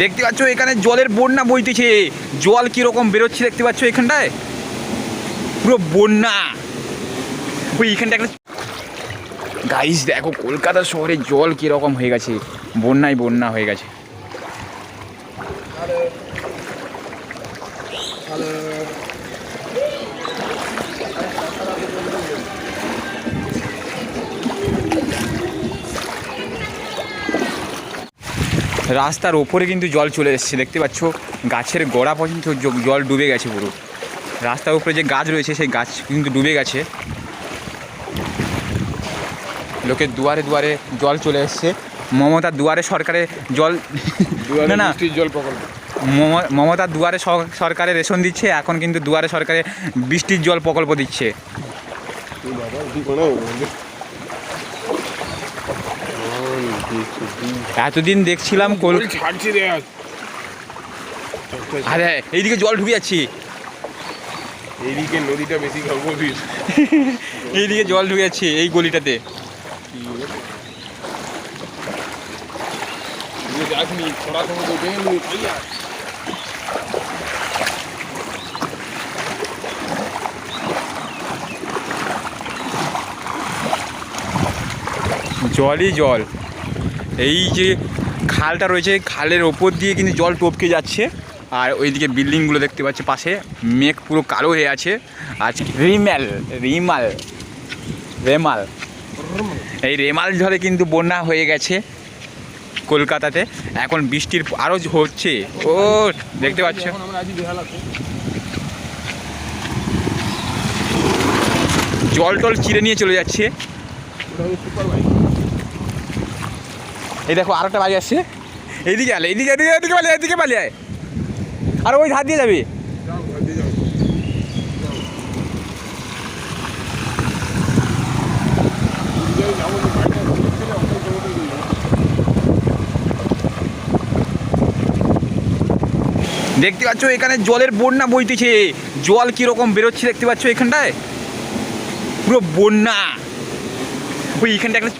দেখতে পাচ্ছ, এখানে জলের বন্যা বইতেছে। জল কীরকম বেরোচ্ছে দেখতে পাচ্ছ এখানটায়? পুরো বন্যা। ওই এখানটা গাইস দেখো, কলকাতা শহরে জল কীরকম হয়ে গেছে। বন্যায় বন্যা হয়ে গেছে। রাস্তার ওপরে কিন্তু জল চলে এসেছে দেখতে পাচ্ছ? গাছের গোড়া পর্যন্ত জল ডুবে গেছে পুরো। রাস্তার উপরে যে গাছ রয়েছে সেই গাছ কিন্তু ডুবে গেছে। লোকের দুয়ারে দুয়ারে জল চলে এসছে। মমতার দুয়ারে সরকারে জল না না। জল প্রকল্প। মম- মমতার দুয়ারে সরকারে রেশন দিচ্ছে এখন কিন্তু দুয়ারে সরকারে বৃষ্টির জল প্রকল্প দিচ্ছে। এতদিন দেখছিলাম কল ছাড়ছি রে আরে এইদিকে জল ঢুকে যাচ্ছি। এইদিকে নদীটা বেশি গভীর এইদিকে জল ঢুকে যাচ্ছে এই গলিটাতে। জলই জল। এই যে খালটা রয়েছে, খালের ওপর দিয়ে কিন্তু জল টপকে যাচ্ছে। আর ওইদিকে বিল্ডিংগুলো দেখতে পাচ্ছি, পাশে মেঘ পুরো কালো হয়ে আছে। আজ রিম্যাল রিমাল, রেমাল এই রেমাল ঝড়ে কিন্তু বন্যা হয়ে গেছে কলকাতাতে। এখন বৃষ্টির আরও হচ্ছে। ও, দেখতে পাচ্ছ। জল টল চিরে নিয়ে চলে যাচ্ছে। এই দেখো, আরেকটা বাড়ি আসছে এইদিকে আলে এইদিকে এদিকে এদিকে পালিয়ে এদিকে পালিয়ে আয়। আর ওই ধার দিয়ে যাবে। দেখতে পাচ্ছ, এখানে জলের বন্যা বইতেছে জল কীরকম বেরোচ্ছে দেখতে পাচ্ছ এখানটায় পুরো বন্যা ওই এখানটা একটা